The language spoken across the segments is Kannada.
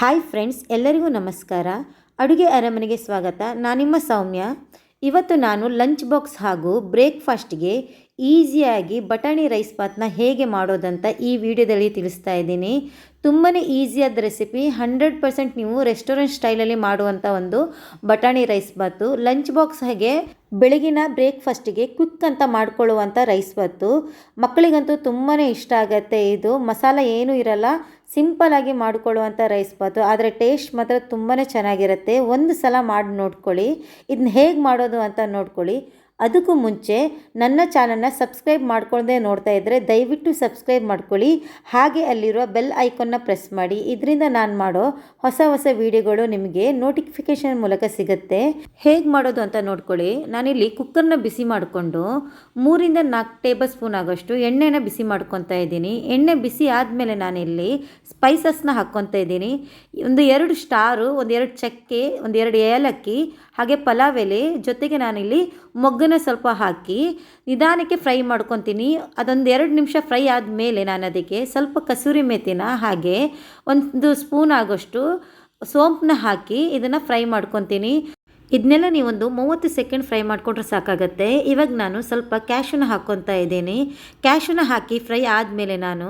ಹಾಯ್ ಫ್ರೆಂಡ್ಸ್, ಎಲ್ಲರಿಗೂ ನಮಸ್ಕಾರ. ಅಡುಗೆ ಅರಮನೆಗೆ ಸ್ವಾಗತ. ನಾನಿಮ್ಮ ಸೌಮ್ಯ. ಇವತ್ತು ನಾನು ಲಂಚ್ ಬಾಕ್ಸ್ ಹಾಗೂ ಬ್ರೇಕ್ಫಾಸ್ಟ್ಗೆ ಈಸಿಯಾಗಿ ಬಟಾಣಿ ರೈಸ್ ಬಾತ್ನ ಹೇಗೆ ಮಾಡೋದಂತ ಈ ವಿಡಿಯೋದಲ್ಲಿ ತಿಳಿಸ್ತಾ ಇದ್ದೀನಿ. ತುಂಬಾ ಈಸಿಯಾದ ರೆಸಿಪಿ ಹಂಡ್ರೆಡ್ ಪರ್ಸೆಂಟ್ ನೀವು ರೆಸ್ಟೋರೆಂಟ್ ಸ್ಟೈಲಲ್ಲಿ ಮಾಡುವಂಥ ಒಂದು ಬಟಾಣಿ ರೈಸ್ ಬಾತು ಲಂಚ್ ಬಾಕ್ಸ್ ಹಾಗೆ ಬೆಳಗಿನ ಬ್ರೇಕ್ಫಾಸ್ಟಿಗೆ ಕ್ವಿಕ್ ಅಂತ ಮಾಡ್ಕೊಳ್ಳುವಂಥ ರೈಸ್ ಬಾತು ಮಕ್ಕಳಿಗಂತೂ ತುಂಬಾ ಇಷ್ಟ ಆಗುತ್ತೆ ಇದು. ಮಸಾಲ ಏನೂ ಇರಲ್ಲ. ಸಿಂಪಲಾಗಿ ಮಾಡಿಕೊಳ್ಳುವಂಥ ರೈಸ್ ಬಾತು. ಆದರೆ ಟೇಸ್ಟ್ ಮಾತ್ರ ತುಂಬಾ ಚೆನ್ನಾಗಿರುತ್ತೆ. ಒಂದು ಸಲ ಮಾಡಿ ನೋಡ್ಕೊಳ್ಳಿ. ಇದನ್ನ ಹೇಗೆ ಮಾಡೋದು ಅಂತ ನೋಡ್ಕೊಳ್ಳಿ. ಅದಕ್ಕೂ ಮುಂಚೆ ನನ್ನ ಚಾನಲ್ನ ಸಬ್ಸ್ಕ್ರೈಬ್ ಮಾಡ್ಕೊಳ್ಳದೆ ನೋಡ್ತಾ ಇದ್ದರೆ ದಯವಿಟ್ಟು ಸಬ್ಸ್ಕ್ರೈಬ್ ಮಾಡ್ಕೊಳ್ಳಿ. ಹಾಗೆ ಅಲ್ಲಿರುವ ಬೆಲ್ ಐಕಾನ್ನ ಪ್ರೆಸ್ ಮಾಡಿ. ಇದರಿಂದ ನಾನು ಮಾಡೋ ಹೊಸ ಹೊಸ ವಿಡಿಯೋಗಳು ನಿಮಗೆ ನೋಟಿಫಿಕೇಷನ್ ಮೂಲಕ ಸಿಗುತ್ತೆ. ಹೇಗೆ ಮಾಡೋದು ಅಂತ ನೋಡ್ಕೊಳ್ಳಿ. ನಾನಿಲ್ಲಿ ಕುಕ್ಕರ್ನ ಬಿಸಿ ಮಾಡಿಕೊಂಡು ಮೂರಿಂದ ನಾಲ್ಕು ಟೇಬಲ್ ಸ್ಪೂನ್ ಆಗೋಷ್ಟು ಎಣ್ಣೆನ ಬಿಸಿ ಮಾಡ್ಕೊತಾ ಇದ್ದೀನಿ. ಎಣ್ಣೆ ಬಿಸಿ ಆದಮೇಲೆ ನಾನಿಲ್ಲಿ ಸ್ಪೈಸಸ್ನ ಹಾಕ್ಕೊತಾ ಇದ್ದೀನಿ. ಒಂದು ಎರಡು ಸ್ಟಾರು ಒಂದು ಎರಡು ಚಕ್ಕೆ ಒಂದು ಎರಡು ಏಲಕ್ಕಿ ಹಾಗೆ ಪಲಾವ್ ಎಲೆ ಜೊತೆಗೆ ನಾನಿಲ್ಲಿ ಮೊಗ್ಗನ ಸ್ವಲ್ಪ ಹಾಕಿ ನಿಧಾನಕ್ಕೆ ಫ್ರೈ ಮಾಡ್ಕೊತೀನಿ. ಅದೊಂದು ಎರಡು ನಿಮಿಷ ಫ್ರೈ ಆದಮೇಲೆ ನಾನು ಅದಕ್ಕೆ ಸ್ವಲ್ಪ ಕಸೂರಿ ಮೆಥಿನ ಹಾಗೆ ಒಂದು ಸ್ಪೂನ್ ಆಗೋಷ್ಟು ಸೋಂಪನ್ನ ಹಾಕಿ ಇದನ್ನು ಫ್ರೈ ಮಾಡ್ಕೊತೀನಿ. ಇದನ್ನೆಲ್ಲ ನೀವೊಂದು ಮೂವತ್ತು ಸೆಕೆಂಡ್ ಫ್ರೈ ಮಾಡಿಕೊಂಡ್ರೆ ಸಾಕಾಗತ್ತೆ. ಇವಾಗ ನಾನು ಸ್ವಲ್ಪ ಕ್ಯಾಶನ್ನ ಹಾಕ್ಕೊತಾ ಇದ್ದೀನಿ. ಕ್ಯಾಶನ್ನ ಹಾಕಿ ಫ್ರೈ ಆದಮೇಲೆ ನಾನು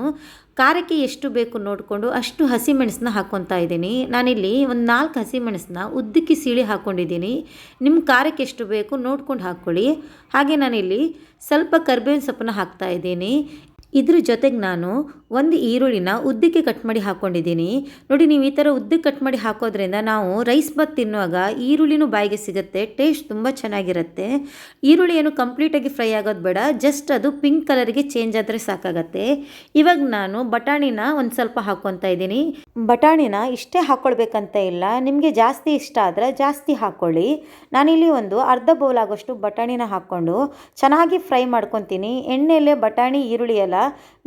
ಖಾರಕ್ಕೆ ಎಷ್ಟು ಬೇಕು ನೋಡಿಕೊಂಡು ಅಷ್ಟು ಹಸಿಮೆಣಸನ್ನ ಹಾಕ್ಕೊತಾ ಇದ್ದೀನಿ. ನಾನಿಲ್ಲಿ ಒಂದು ನಾಲ್ಕು ಹಸಿಮೆಣಸನ್ನ ಉದ್ದಕ್ಕೆ ಸೀಳಿ ಹಾಕ್ಕೊಂಡಿದ್ದೀನಿ ನಿಮ್ಮ ಖಾರಕ್ಕೆ ಎಷ್ಟು ಬೇಕು ನೋಡ್ಕೊಂಡು ಹಾಕ್ಕೊಳ್ಳಿ. ಹಾಗೆ ನಾನಿಲ್ಲಿ ಸ್ವಲ್ಪ ಕರ್ಬೇವಿನ ಸೊಪ್ಪನ್ನ ಹಾಕ್ತಾ ಇದ್ದೀನಿ. ಇದ್ರ ಜೊತೆಗೆ ನಾನು ಒಂದು ಈರುಳ್ಳಿನ ಉದ್ದಕ್ಕೆ ಕಟ್ ಮಾಡಿ ಹಾಕ್ಕೊಂಡಿದ್ದೀನಿ ನೋಡಿ, ನೀವು ಈ ಥರ ಉದ್ದಕ್ಕೆ ಕಟ್ ಮಾಡಿ ಹಾಕೋದ್ರಿಂದ ನಾವು ರೈಸ್ ಬಾತ್ ತಿನ್ನುವಾಗ ಈರುಳ್ಳಿನೂ ಬಾಯಿಗೆ ಸಿಗುತ್ತೆ ಟೇಸ್ಟ್ ತುಂಬ ಚೆನ್ನಾಗಿರುತ್ತೆ. ಈರುಳ್ಳಿ ಏನು ಕಂಪ್ಲೀಟಾಗಿ ಫ್ರೈ ಆಗೋದು ಬೇಡ ಜಸ್ಟ್ ಅದು ಪಿಂಕ್ ಕಲರಿಗೆ ಚೇಂಜ್ ಆದರೆ ಸಾಕಾಗತ್ತೆ. ಇವಾಗ ನಾನು ಬಟಾಣಿನ ಒಂದು ಸ್ವಲ್ಪ ಹಾಕ್ಕೊತಾ ಇದ್ದೀನಿ. ಬಟಾಣಿನ ಇಷ್ಟೇ ಹಾಕ್ಕೊಳ್ಬೇಕಂತ ಇಲ್ಲ. ನಿಮಗೆ ಜಾಸ್ತಿ ಇಷ್ಟ ಆದರೆ ಜಾಸ್ತಿ ಹಾಕ್ಕೊಳ್ಳಿ ನಾನಿಲ್ಲಿ ಒಂದು ಅರ್ಧ ಬೌಲ್ ಆಗೋಷ್ಟು ಬಟಾಣಿನ ಹಾಕ್ಕೊಂಡು ಚೆನ್ನಾಗಿ ಫ್ರೈ ಮಾಡ್ಕೊತೀನಿ. ಎಣ್ಣೆಯಲ್ಲೇ ಬಟಾಣಿ, ಈರುಳ್ಳಿ ಎಲ್ಲ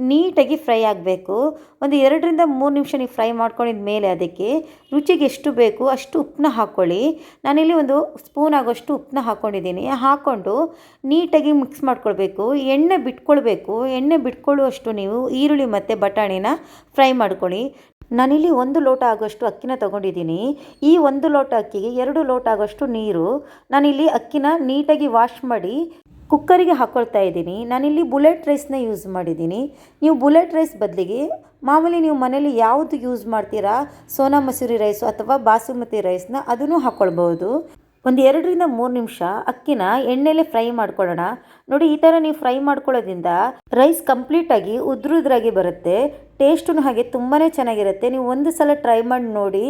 ನೀಟಾಗಿ ಫ್ರೈ ಆಗಬೇಕು. ಒಂದು ಎರಡರಿಂದ ಮೂರು ನಿಮಿಷ ನೀವು ಫ್ರೈ ಮಾಡ್ಕೊಂಡಿದ ಮೇಲೆ ಅದಕ್ಕೆ ರುಚಿಗೆ ಎಷ್ಟು ಬೇಕು ಅಷ್ಟು ಉಪ್ಪನ್ನ ಹಾಕ್ಕೊಳ್ಳಿ ನಾನಿಲ್ಲಿ ಒಂದು ಸ್ಪೂನ್ ಆಗೋಷ್ಟು ಉಪ್ಪನ್ನ ಹಾಕ್ಕೊಂಡಿದ್ದೀನಿ ಹಾಕ್ಕೊಂಡು ನೀಟಾಗಿ ಮಿಕ್ಸ್ ಮಾಡ್ಕೊಳ್ಬೇಕು. ಎಣ್ಣೆ ಬಿಟ್ಕೊಳ್ಬೇಕು. ಎಣ್ಣೆ ಬಿಟ್ಕೊಳ್ಳುವಷ್ಟು ನೀವು ಈರುಳ್ಳಿ ಮತ್ತು ಬಟಾಣಿನ ಫ್ರೈ ಮಾಡ್ಕೊಳ್ಳಿ. ನಾನಿಲ್ಲಿ ಒಂದು ಲೋಟ ಆಗೋಷ್ಟು ಅಕ್ಕಿನ ತಗೊಂಡಿದ್ದೀನಿ. ಈ ಒಂದು ಲೋಟ ಅಕ್ಕಿಗೆ ಎರಡು ಲೋಟ ಆಗೋಷ್ಟು ನೀರು ನಾನಿಲ್ಲಿ ಅಕ್ಕಿನ ನೀಟಾಗಿ ವಾಶ್ ಮಾಡಿ ಕುಕ್ಕರಿಗೆ ಹಾಕ್ಕೊಳ್ತಾ ಇದ್ದೀನಿ. ನಾನಿಲ್ಲಿ ಬುಲೆಟ್ ರೈಸ್ನ ಯೂಸ್ ಮಾಡಿದ್ದೀನಿ. ನೀವು ಬುಲೆಟ್ ರೈಸ್ ಬದಲಿಗೆ ಮಾಮೂಲಿ ನೀವು ಮನೇಲಿ ಯಾವುದು ಯೂಸ್ ಮಾಡ್ತೀರಾ? ಸೋನಾ ಮಸೂರಿ ರೈಸು ಅಥವಾ ಬಾಸುಮತಿ ರೈಸ್ನ ಅದನ್ನು ಹಾಕ್ಕೊಳ್ಬೋದು ಒಂದು ಎರಡರಿಂದ ಮೂರು ನಿಮಿಷ ಅಕ್ಕಿನ ಎಣ್ಣೆಲೆ ಫ್ರೈ ಮಾಡ್ಕೊಳ್ಳೋಣ. ನೋಡಿ, ಈ ಥರ ನೀವು ಫ್ರೈ ಮಾಡ್ಕೊಳ್ಳೋದ್ರಿಂದ ರೈಸ್ ಕಂಪ್ಲೀಟಾಗಿ ಉದ್ರುದ್ರಾಗಿ ಬರುತ್ತೆ. ಟೇಸ್ಟೂ ಹಾಗೆ ತುಂಬಾ ಚೆನ್ನಾಗಿರುತ್ತೆ. ನೀವು ಒಂದು ಸಲ ಟ್ರೈ ಮಾಡಿ ನೋಡಿ.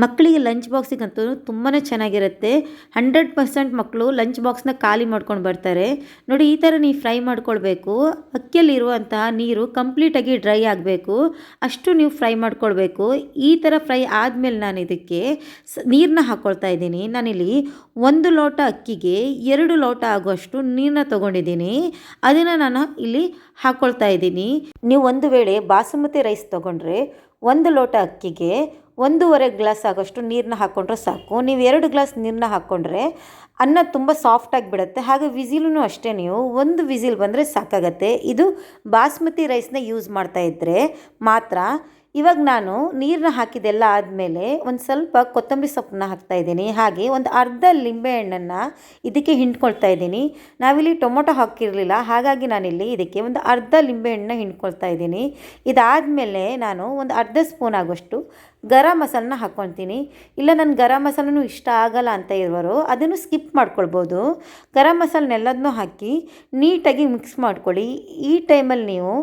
ಮಕ್ಕಳಿಗೆ ಲಂಚ್ ಬಾಕ್ಸಿಗಂತೂ ತುಂಬಾ ಚೆನ್ನಾಗಿರುತ್ತೆ. ಹಂಡ್ರೆಡ್ ಪರ್ಸೆಂಟ್ ಮಕ್ಕಳು ಲಂಚ್ ಬಾಕ್ಸ್ನ ಖಾಲಿ ಮಾಡ್ಕೊಂಡು ಬರ್ತಾರೆ. ನೋಡಿ, ಈ ಥರ ನೀವು ಫ್ರೈ ಮಾಡ್ಕೊಳ್ಬೇಕು. ಅಕ್ಕಿಯಲ್ಲಿರುವಂತಹ ನೀರು ಕಂಪ್ಲೀಟಾಗಿ ಡ್ರೈ ಆಗಬೇಕು. ಅಷ್ಟು ನೀವು ಫ್ರೈ ಮಾಡ್ಕೊಳ್ಬೇಕು. ಈ ಥರ ಫ್ರೈ ಆದಮೇಲೆ ನಾನು ಇದಕ್ಕೆ ಸ ನೀರನ್ನ ಹಾಕ್ಕೊಳ್ತಾ ಇದ್ದೀನಿ. ನಾನಿಲ್ಲಿ ಒಂದು ಲೋಟ ಅಕ್ಕಿಗೆ ಎರಡು ಲೋಟ ಆಗುವಷ್ಟು ನೀರನ್ನ ತೊಗೊಂಡಿದ್ದೀನಿ. ಅದನ್ನು ನಾನು ಇಲ್ಲಿ ಹಾಕ್ಕೊಳ್ತಾ ಇದ್ದೀನಿ. ನೀವು ಒಂದು ವೇಳೆ ಬಾಸುಮತಿ ರೈಸ್ ತೊಗೊಂಡ್ರೆ ಒಂದು ಲೋಟ ಅಕ್ಕಿಗೆ ಒಂದೂವರೆ ಗ್ಲಾಸ್ ಆಗೋಷ್ಟು ನೀರನ್ನ ಹಾಕ್ಕೊಂಡ್ರೆ ಸಾಕು. ನೀವು ಎರಡು ಗ್ಲಾಸ್ ನೀರನ್ನ ಹಾಕ್ಕೊಂಡ್ರೆ ಅನ್ನ ತುಂಬ ಸಾಫ್ಟಾಗಿ ಬಿಡುತ್ತೆ. ಹಾಗೆ ವಿಸಿಲೂ ಅಷ್ಟೇ ನೀವು ಒಂದು ವಿಸಿಲ್ ಬಂದರೆ ಸಾಕಾಗತ್ತೆ. ಇದು ಬಾಸ್ಮತಿ ರೈಸ್ನ ಯೂಸ್ ಮಾಡ್ತಾ ಇದ್ದರೆ ಮಾತ್ರ ಇವಾಗ ನಾನು ನೀರನ್ನ ಹಾಕಿದೆಲ್ಲ ಆದಮೇಲೆ ಒಂದು ಸ್ವಲ್ಪ ಕೊತ್ತಂಬರಿ ಸೊಪ್ಪನ್ನ ಹಾಕ್ತಾ ಇದ್ದೀನಿ. ಹಾಗೆ ಒಂದು ಅರ್ಧ ಲಿಂಬೆಹಣ್ಣನ್ನು ಇದಕ್ಕೆ ಹಿಂಡ್ಕೊಳ್ತಾ ಇದ್ದೀನಿ. ನಾವಿಲ್ಲಿ ಟೊಮೊಟೊ ಹಾಕಿರಲಿಲ್ಲ, ಹಾಗಾಗಿ ನಾನಿಲ್ಲಿ ಇದಕ್ಕೆ ಒಂದು ಅರ್ಧ ಲಿಂಬೆಹಣ್ಣನ್ನ ಹಿಂಡ್ಕೊಳ್ತಾ ಇದ್ದೀನಿ. ಇದಾದಮೇಲೆ ನಾನು ಒಂದು ಅರ್ಧ ಸ್ಪೂನ್ ಆಗೋಷ್ಟು ಗರಂ ಮಸಾಲನ ಹಾಕ್ಕೊಳ್ತೀನಿ. ಇಲ್ಲ ನನ್ನ ಗರಂ ಮಸಾಲನೂ ಇಷ್ಟ ಆಗಲ್ಲ ಅಂತ ಇರೋರು ಅದನ್ನು ಸ್ಕಿಪ್ ಮಾಡ್ಕೊಳ್ಬೋದು. ಗರಂ ಮಸಾಲನೆಲ್ಲದನ್ನೂ ಹಾಕಿ ನೀಟಾಗಿ ಮಿಕ್ಸ್ ಮಾಡ್ಕೊಳ್ಳಿ. ಈ ಟೈಮಲ್ಲಿ ನೀವು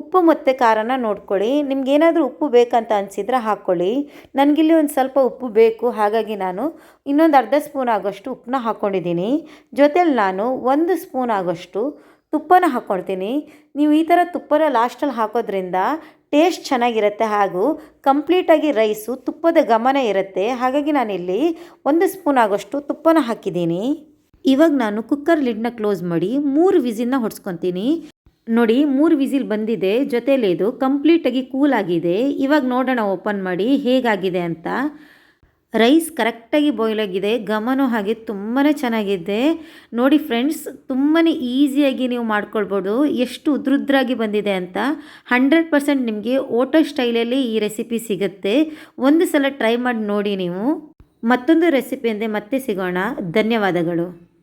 ಉಪ್ಪು ಮತ್ತು ಖಾರನ ನೋಡ್ಕೊಳ್ಳಿ. ನಿಮ್ಗೇನಾದರೂ ಉಪ್ಪು ಬೇಕಂತ ಅನಿಸಿದ್ರೆ ಹಾಕ್ಕೊಳ್ಳಿ. ನನಗಿಲ್ಲಿ ಒಂದು ಸ್ವಲ್ಪ ಉಪ್ಪು ಬೇಕು. ಹಾಗಾಗಿ ನಾನು ಇನ್ನೊಂದು ಅರ್ಧ ಸ್ಪೂನ್ ಆಗೋಷ್ಟು ಉಪ್ಪನ್ನ ಹಾಕ್ಕೊಂಡಿದ್ದೀನಿ ಜೊತೆಲಿ ನಾನು ಒಂದು ಸ್ಪೂನ್ ಆಗೋಷ್ಟು ತುಪ್ಪನ ಹಾಕ್ಕೊಳ್ತೀನಿ. ನೀವು ಈ ಥರ ತುಪ್ಪನ ಲಾಸ್ಟಲ್ಲಿ ಹಾಕೋದ್ರಿಂದ ಟೇಸ್ಟ್ ಚೆನ್ನಾಗಿರುತ್ತೆ ಹಾಗೂ ಕಂಪ್ಲೀಟಾಗಿ ರೈಸು ತುಪ್ಪದ ಗಮನ ಇರುತ್ತೆ. ಹಾಗಾಗಿ ನಾನಿಲ್ಲಿ ಒಂದು ಸ್ಪೂನ್ ಆಗೋಷ್ಟು ತುಪ್ಪನ ಹಾಕಿದ್ದೀನಿ. ಇವಾಗ ನಾನು ಕುಕ್ಕರ್ ಲಿಡ್ನ ಕ್ಲೋಸ್ ಮಾಡಿ ಮೂರು ವಿಸಿಲ್ನ ಹೊಡ್ಸ್ಕೊತೀನಿ. ನೋಡಿ, ಮೂರು ವಿಸಿಲ್ ಬಂದಿದೆ ಜೊತೆಲೇ ಇದು ಕಂಪ್ಲೀಟಾಗಿ ಕೂಲ್ ಆಗಿದೆ. ಇವಾಗ ನೋಡೋಣ, ಓಪನ್ ಮಾಡಿ ಹೇಗಾಗಿದೆ ಅಂತ. ರೈಸ್ ಕರೆಕ್ಟಾಗಿ ಬಾಯ್ಲ್ ಆಗಿದೆ ಹಾಗೆ ತುಂಬಾ ಚೆನ್ನಾಗಿದೆ. ನೋಡಿ ಫ್ರೆಂಡ್ಸ್ ತುಂಬಾ ಈಸಿಯಾಗಿ ನೀವು ಮಾಡ್ಕೊಳ್ಬೋದು, ಎಷ್ಟು ಉದ್ರುದ್ರಾಗಿ ಬಂದಿದೆ ಅಂತ. ಹಂಡ್ರೆಡ್ ಪರ್ಸೆಂಟ್ ನಿಮಗೆ ಓಟೋ ಸ್ಟೈಲಲ್ಲಿ ಈ ರೆಸಿಪಿ ಸಿಗುತ್ತೆ. ಒಂದು ಸಲ ಟ್ರೈ ಮಾಡಿ ನೋಡಿ ನೀವು. ಮತ್ತೊಂದು ರೆಸಿಪಿಯಂತೆ ಮತ್ತೆ ಸಿಗೋಣ. ಧನ್ಯವಾದಗಳು.